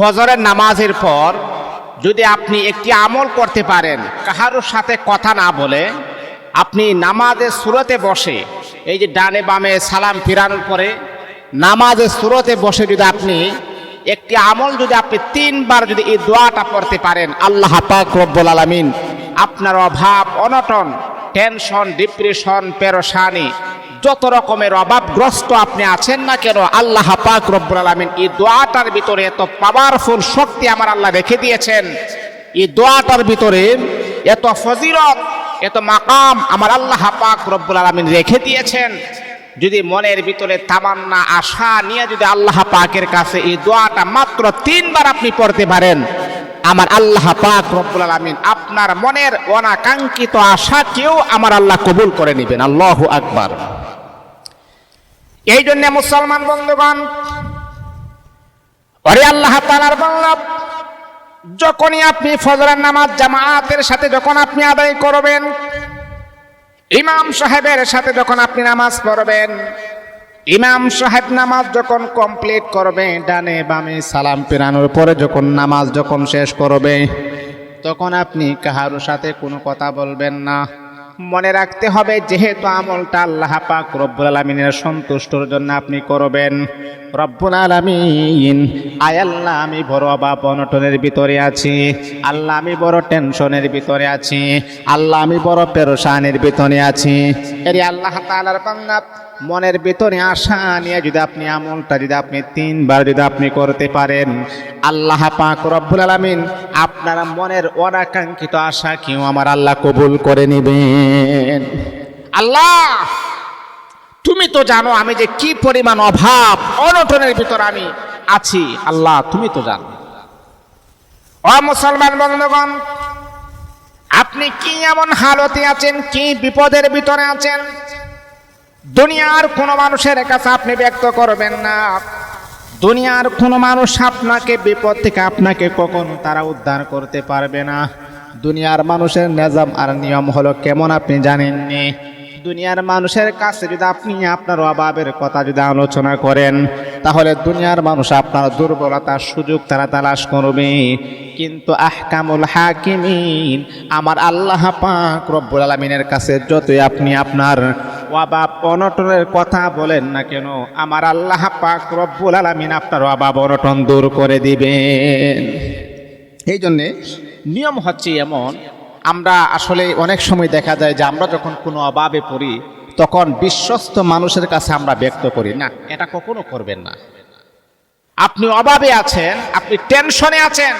ফজরের নামাজের পর যদি আপনি একটি আমল করতে পারেন, কাহারোর সাথে কথা না বলে আপনি নামাজের সুরতে বসে, এই যে ডানে বামে সালাম ফিরানোর পরে নামাজের সুরতে বসে যদি আপনি একটি আমল যদি আপনি তিনবার যদি এই দোয়াটা পড়তে পারেন, আল্লাহ পাক রব্বুল আলামিন আপনার অভাব, অনটন টেনশন ডিপ্রেশন পেরোশানি যত রকমের অভাবগ্রস্ত আপনি আছেন না কেন, আল্লাহ পাক রব্বুল আলামিন এই দোয়াটার ভিতরে এত পাওয়ারফুল শক্তি আমার আল্লাহ রেখে দিয়েছেন। এই দোয়াটার ভিতরে এত ফজিলত, এত মাকাম আমার আল্লাহ পাক রব্বুল আলামিন রেখে দিয়েছেন। যদি মনের ভিতরে তামান্না, আশা নিয়ে যদি আল্লাহ পাকের কাছে এই দোয়াটা মাত্র তিনবার আপনি পড়তে পারেন, আমার আল্লাহ পাক রব্বুল আলামিন আপনার মনের অনাকাঙ্ক্ষিত আশা কেউ আমার আল্লাহ কবুল করে নেবেন। আল্লাহু আকবার। এই জন্য মুসলমান বন্ধুগণ অরে আল্লাহ তালার বল্লভ, যখনই আপনি ফজরের নামাজ জামাতের সাথে যখন আপনি আদায় করবেন, ইমাম সাহেবের সাথে যখন আপনি নামাজ পড়বেন, ইমাম সাহেব নামাজ যখন কমপ্লিট করবে, ডানে বামে সালাম পেরানোর পরে যখন নামাজ যখন শেষ করবে, তখন আপনি কাহারোর সাথে কোনো কথা বলবেন না। মনে রাখতে হবে, যেহেতু আমলটা আল্লাহ পাক রব্বুল আলমিনের সন্তুষ্টর জন্য আপনি করবেন। রব্বুল আলমিন, আয় আল্লাহ, আমি বড় অভাব অনটনের ভিতরে আছি, আল্লাহ, আমি বড় টেনশনের ভিতরে আছি, আল্লাহ, আমি বড় পেরোশানের ভিতরে আছি। এর আল্লাহ তালার বান্দা মনের ভিতরে আশা নিয়ে যদি আপনি আমলটা যদি আপনি তিনবার যদি আপনি করতে পারেন, আল্লাহ পাক রব্বুল আলামিন আপনার মনের অনাকাঙ্ক্ষিত আশা কেউ আমার আল্লাহ কবুল করে নেবেন। আল্লাহ, তুমি তো জানো আমি যে কি পরিমাণ অভাব, অনটনের ভিতর আমি আছি। আল্লাহ, তুমি তো জানো। অ মুসলমান বন্ধুগণ, আপনি কি এমন হালতে আছেন, কি বিপদের ভিতরে আছেন? দুনিয়ার কোনো মানুষের কাছে আপনি ব্যক্ত করবেন না। দুনিয়ার কোনো মানুষ আপনাকে বিপদ থেকে আপনাকে কখনো তারা উদ্ধার করতে পারবে না। দুনিয়ার মানুষের নিজাম আর নিয়ম হলো কেমন আপনি জানেননি? দুনিয়ার মানুষের কাছে যদি আপনি আপনার অভাবের কথা যদি আলোচনা করেন, তাহলে দুনিয়ার মানুষ আপনার দুর্বলতার সুযোগ তারা তালাশ করবে। কিন্তু আহকামুল হাকিমিন, আমার আল্লাহ পাক রব্বুল আলমিনের কাছে যতই আপনি আপনার অভাব অনটনের কথা বলেন না কেন? আমার আল্লাহ পাক রব্বুল আলমিন আপনার অনটন দূর করে দিবেন। এই জন্যে নিয়ম হচ্ছে এমন, আমরা আসলে অনেক সময় দেখা যায় যে আমরা যখন কোনো অভাবে পড়ি, তখন বিশ্বস্ত মানুষের কাছে আমরা ব্যক্ত করি, না, এটা কখনো করবেন না। আপনি অভাবে আছেন, আপনি টেনশনে আছেন,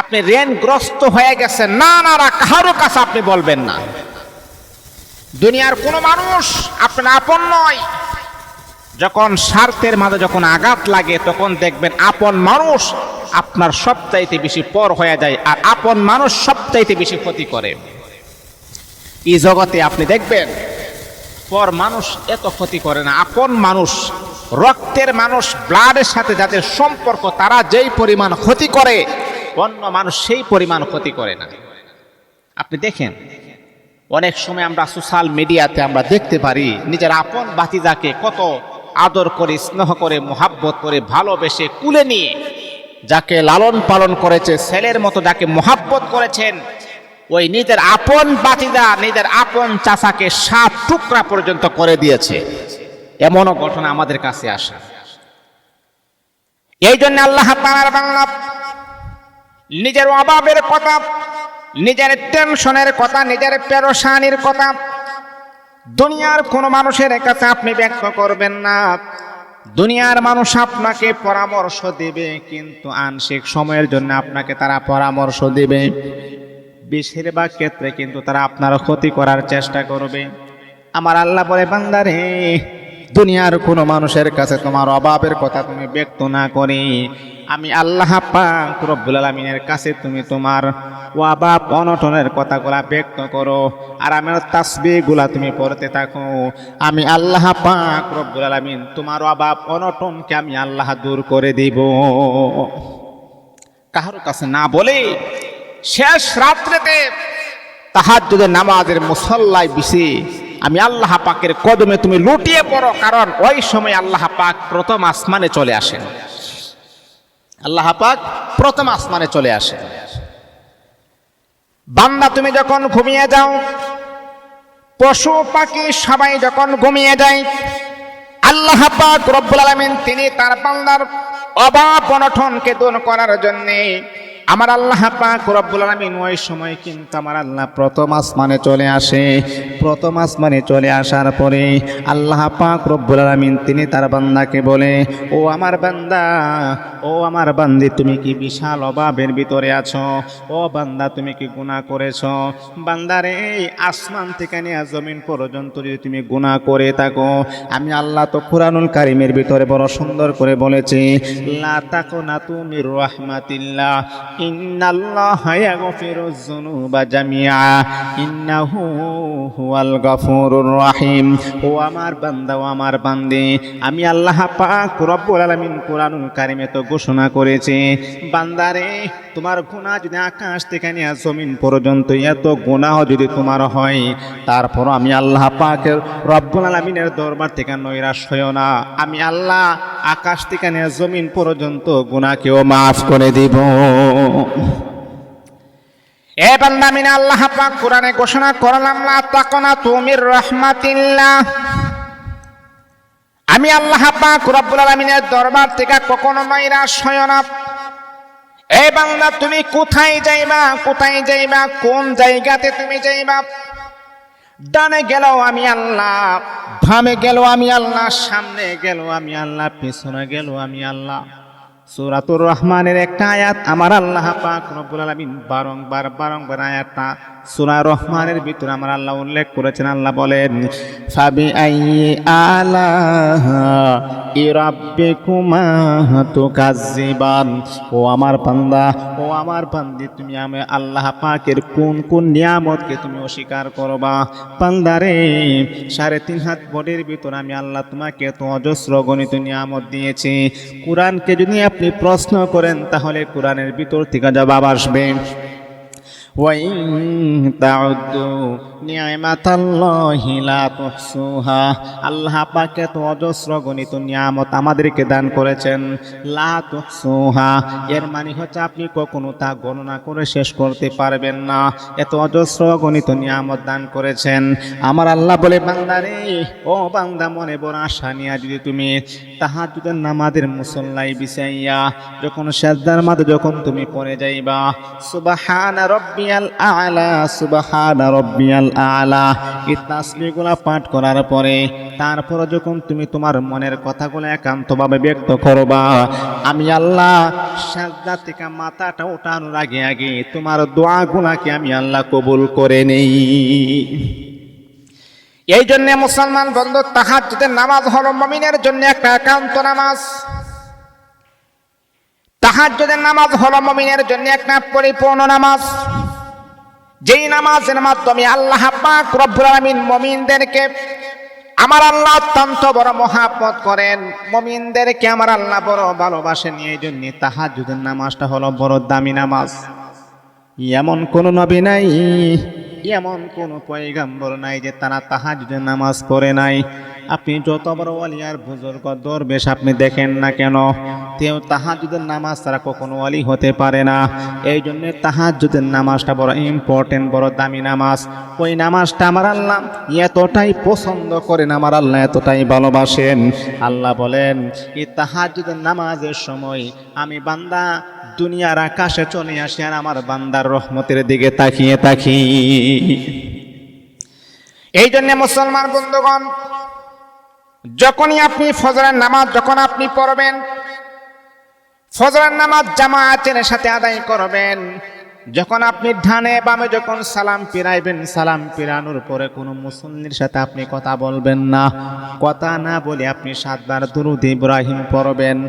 আপনি ঋণগ্রস্ত হয়ে গেছেন না না, কারও কাছে আপনি বলবেন না। দুনিয়ার কোনো মানুষ আপনার আপন নয়। যখন স্বার্থের মাঝে যখন আঘাত লাগে, তখন দেখবেন আপন মানুষ আপনার সবচাইতে বেশি পর হয়ে যায় আর আপন মানুষ সবচাইতে বেশি ক্ষতি করে। এই জগতে আপনি দেখবেন, পর মানুষ এত ক্ষতি করে না, আপন মানুষ, রক্তের মানুষ, ব্লাডের সাথে যাদের সম্পর্ক, তারা যেই পরিমাণ ক্ষতি করে, অন্য মানুষ সেই পরিমাণ ক্ষতি করে না। আপনি দেখেন অনেক সময় আমরা সোশ্যাল মিডিয়াতে আমরা দেখতে পারি, নিজের আপন বাতিদাকে কত আদর করে, স্নেহ করে, মোহাব্বত করে, ভালোবেসে কুলে নিয়ে, যাকে লালন পালন করেছে, ছেলের মতো যাকে মোহাব্বত করেছেন, ওই নিজের আপন বাতিদা নিজের আপন চাচাকে সাত টুকরা পর্যন্ত করে দিয়েছে। এমনও ঘটনা আমাদের কাছে আসে। এই জন্য আল্লাহ বাংলা, নিজের অভাবের কথা নিজের টেনশনের কথা, নিজের পেরোশানির কথা, দুনিয়ার কোনো মানুষের কাছে আপনি ব্যক্ত করবেন না। দুনিয়ার মানুষ আপনাকে পরামর্শ দেবে, কিন্তু আংশিক সময়ের জন্য আপনাকে তারা পরামর্শ দেবে। বেশিরভাগ ক্ষেত্রে কিন্তু তারা আপনার ক্ষতি করার চেষ্টা করবে। আমার আল্লাহ বলে, বান্দারে দুনিয়ার কোনো মানুষের কাছে তোমার অভাবের কথা তুমি ব্যক্ত না করে। আমি আল্লাহ পাক রব্বুল আলমিনের কাছে তুমি তোমার অভাব, অনটনের কথাগুলা ব্যক্ত করো আর আমার তাসবিগুলা তুমি পড়তে থাকো। আমি আল্লাহ পাক রব্বুল আলমিন তোমার অভাব, অনটনকে আমি আল্লাহ দূর করে দিব। কাহার কাছে না বলে শেষ রাত্রেতে তাহার যদি নামাজের মুসল্লায় বিশে আমি আল্লাহ পাকের কদমে তুমি লুটিয়ে পড়ো, কারণ ওই সময় আল্লাহ পাক প্রথম আসমানে চলে আসেন। আল্লাহ পাক প্রথম আসমানে চলে আসে বান্দা, তুমি যখন ঘুমিয়ে যাও, পশু, পাখি সবাই যখন ঘুমিয়ে যায়, আল্লাহ পাক রব্বুল আলামিন তিনি তার বান্দার অভাব অনঠনকে দূর করার জন্যে আমার আল্লাহ পাক রব্বুল আলামিন ওই সময় কিন্তু আমার আল্লাহ প্রথম আসমানে চলে আসে। প্রথম আসমানে চলে আসার পরে আল্লাহ পাক রব্বুল আলামিন তিনি তার বান্দাকে বলে, ও আমার বান্দা, ও আমার বান্দি, তুমি কি বিশাল অভাবের ভিতরে আছো? ও বান্দা, তুমি কি গুনাহ করেছ? বান্দারে এই আসমান থেকে নিয়ে জমিন পর্যন্ত যদি তুমি গুনাহ করে থাকো, আমি আল্লাহ তো কুরআনুল কারিমের ভিতরে বড় সুন্দর করে বলেছি, লা তাকুনাতু মির রাহমাতিল্লাহ। ও আমার বান্দা, ও আমার বান্দে, আমি আল্লাহ কারিমে তো ঘোষণা করেছে। বান্দারে, তোমার গুনাহ যদি আকাশ থেকে নিয়ে জমিন পর্যন্ত এত গুনাহ যদি তোমার হয়, তারপর আমি আল্লাহ পাকের রব্বুল আলামিনের দরবার থেকে নৈরাশ হইও না। আমি আল্লাহ আকাশ থেকে নিয়ে জমিন পর্যন্ত গুনাহকেও মাফ করে দিব। আল্লাহ পাক কোরআনে ঘোষণা করলাম তাকনা তুমির রহমাতিল্লাহ। আমি আল্লাহ পাক রব্বুল দরবার থেকে কখনো না। বান্দা, তুমি কোথায় যাইবা? কোথায় যাইবা? কোন জায়গাতে তুমি যাইবা? ডানে গেল আমি আল্লাহ ভামে গেল আমি আল্লাহ, সামনে গেল আমি আল্লাহ, পিছনে গেল আমি আল্লাহ। সূরাতুর রহমানের একটা আয়াত আমার আল্লাহ পাক রব্বুল আলামিন বারংবার বারংবার আয়াতটা সূরা রহমানের ভিতরে আমার আল্লাহ উল্লেখ করেছেন, আল্লাহ বলেন ফাবি আইয়ি আলা ইরাব্বিকুমা তুকাজ্জিবান ও আমার বান্দা, ও আমার বান্দি, তুমি আমি আল্লাহ পাকের কোন কোন নিয়ামতকে তুমি অস্বীকার করবা? বান্দারে সাড়ে তিন হাত বডির ভিতর আমি আল্লাহ তোমাকে তো অজস্র গণিত নিয়ামত দিয়েছি। কোরআনকে যদি আপনি প্রশ্ন করেন, তাহলে কোরআনের ভিতর থেকে জবাব আসবে। وإن تعدوا نعمة الله لا تحصوها আল্লাহ পাকে তো অজস্র গণিত নিয়ামত আমাদেরকে দান করেছেন লা তুহসুহা এর মানে হচ্ছে আপনি কখনো তা গণনা করে শেষ করতে পারবেন না এত অজস্র গণিত নিয়ামত দান করেছেন আমার আল্লাহ বলে বান্দারে ও বান্দা মনে বড় আশা নিয়া যদি তুমি তাহাজুদের নামাজের মুসল্লাই বিছাইয়া যখন সেজদার মাঝে যখন তুমি পড়ে যাইবা সুবাহানা রব্বিয়াল আলা রব্বিয়াল আলা। এই পাঠ করার পরে তারপর যখন তুমি তোমার মনের কথাগুলো একান্তভাবে ব্যক্ত করবা, আমি আল্লাহ সাজদা থেকে মাথাটা ওঠানোর আগে আগে তোমার দোয়াগুলাকে আমি আল্লাহ কবুল করে নেই। এই জন্য মুসলমান বন্ধু তাহার যদি নামাজ হলো মমিনের জন্য একটা একান্ত নামাজ। তাহার যদি নামাজ হলো মমিনের জন্য একটা পরিপূর্ণ নামাজ। যেই নামাজের মাধ্যমে আল্লাহ পাক রব্বুল আলামিন মমিনদেরকে আমার আল্লাহ অত্যন্ত বড় মহাপত করেন। মমিনদেরকে আমার আল্লাহ বড় ভালোবাসেন এই জন্য তাহাজুদের নামাজটা হলো বড় দামি নামাজ। এমন কোন নবী নাই এমন কোন পয়গাম্বর নাই যে তারা তাহাজুদের নামাজ পড়ে নাই। আপনি যত বড় ওয়ালিয়ার বুজুর্গ দরবেশ আপনি দেখেন না কেন? তেও তাহাজুদের নামাজ তারা কখনো ওয়ালি হতে পারে না। এই জন্য তাহাজুদের নামাজটা বড় ইম্পর্টেন্ট বড় দামি নামাজ। ওই নামাজটা আমার আল্লাহ এতটাই পছন্দ করেন, আমার আল্লাহ এতটাই ভালোবাসেন। আল্লাহ বলেন, এই তাহাজুদের নামাজের সময় আমি বান্দা দুনিয়ার আকাশে চলে আসি আর আমার বান্দার রহমতের দিকে তাকিয়ে তাকি এই জন্য মুসলমান বন্ধুগণ, যখনই আপনি ফজরের নামাজ, যখন আপনি পড়বেন, ফজরের নামাজ জামা জামাতের সাথে আদায় করবেন। যখন আপনি ডানে বামে যখন সালাম ফিরাইবেন, সালাম ফিরানোর পরে কোনো মুসল্লির সাথে আপনি কথা বলবেন না। কথা না বলে আপনি সাতবার দুরুদ ইব্রাহিম পড়বেন।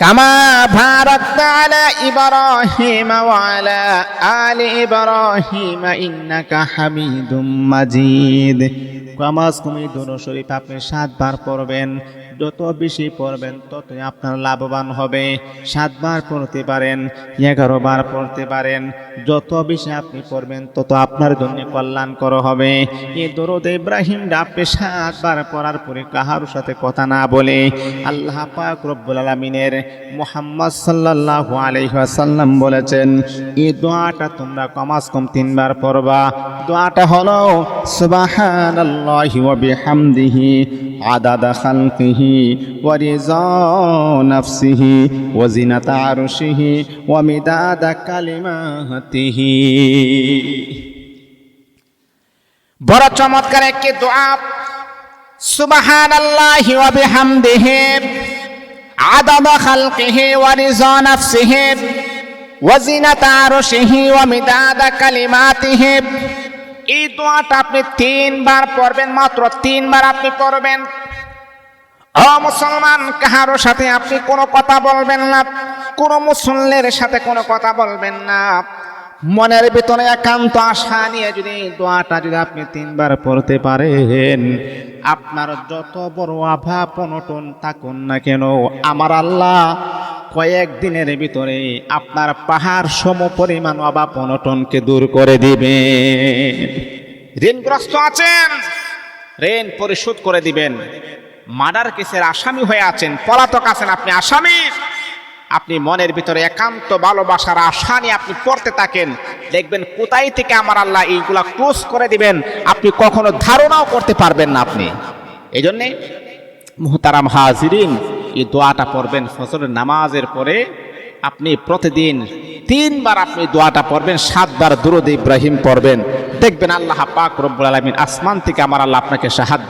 كما باركت على إبراهيم وعلى آل إبراهيم ইন্নাকা হামিদুম মাজিদ কামাজ কুমি দুরু শরীফ আপনি সাতবার পড়বেন যত বেশি পড়বেন ততই আপনার লাভবান হবে সাতবার পড়তে পারেন এগারো বার পড়তে পারেন যত বেশি আপনি পড়বেন তত আপনার জন্য কল্যাণকর হবে এই দরুদ ইব্রাহিম আপনি সাতবার পড়ার পরে কাহার সাথে কথা না বলে আল্লাহ পাক রব্বুল আলামিনের মুহাম্মদ সাল্লাল্লাহু আলাইহি ওয়াসাল্লাম বলেছেন, এই দোয়াটা তোমরা কমাস কম তিনবার পড়বা। দোয়াটা হলো ওয়া বিহামদিহি, আদাদা খালকিহি, ওয়া রিজা নাফসিহি, ওয়া জিনাতা আরশিহি, ওয়া মিদাদা কালিমাতিহি। বড় চমৎকার একটি দোয়া সুবাহান আল্লাহ ওয়া বিহামদিহি। আদাদ خلقه ওয়া نفسه وزنة عرشه ومداد كلماته এই দোয়াটা আপনি তিনবার পড়বেন, মাত্র তিনবার আপনি পড়বেন। অ মুসলমান কাহারো সাথে আপনি কোনো কথা বলবেন না, কোনো মুসল্লের সাথে কোনো কথা বলবেন না। মনের ভিতরে একান্ত আশা নিয়ে যদি দোয়াটা যদি আপনি তিনবার পড়তে পারেন, আপনার যত বড় অভাব অনটন থাকুন না কেন, আমার আল্লাহ কয়েক দিনের ভিতরে আপনার পাহাড় সম পরিমাণ অভাব অনটনকে দূর করে দিবেন। ঋণগ্রস্ত আছেন? ঋণ পরিশোধ করে দিবেন। মার্ডার কেসের আসামি হয়ে আছেন। পলাতক আছেন। আপনি আসামি? আপনি মনের ভিতরে একান্ত ভালোবাসার আশা নিয়ে আপনি পড়তে থাকেন, দেখবেন কোথায় থেকে আমার আল্লাহ এইগুলা ক্লোজ করে দিবেন, আপনি কখনো ধারণাও করতে পারবেন না আপনি। এই জন্যে মুহতারাম হাজিরিন, এই দোয়াটা পড়বেন ফসলের নামাজের পরে, আপনি প্রতিদিন তিনবার আপনি দোয়াটা পড়বেন, সাতবার দুরুদ ইব্রাহিম পড়বেন। দেখবেন আল্লাহ পাক রব্বুল আলমিন আসমান থেকে আমার আল্লাহ আপনাকে সাহায্য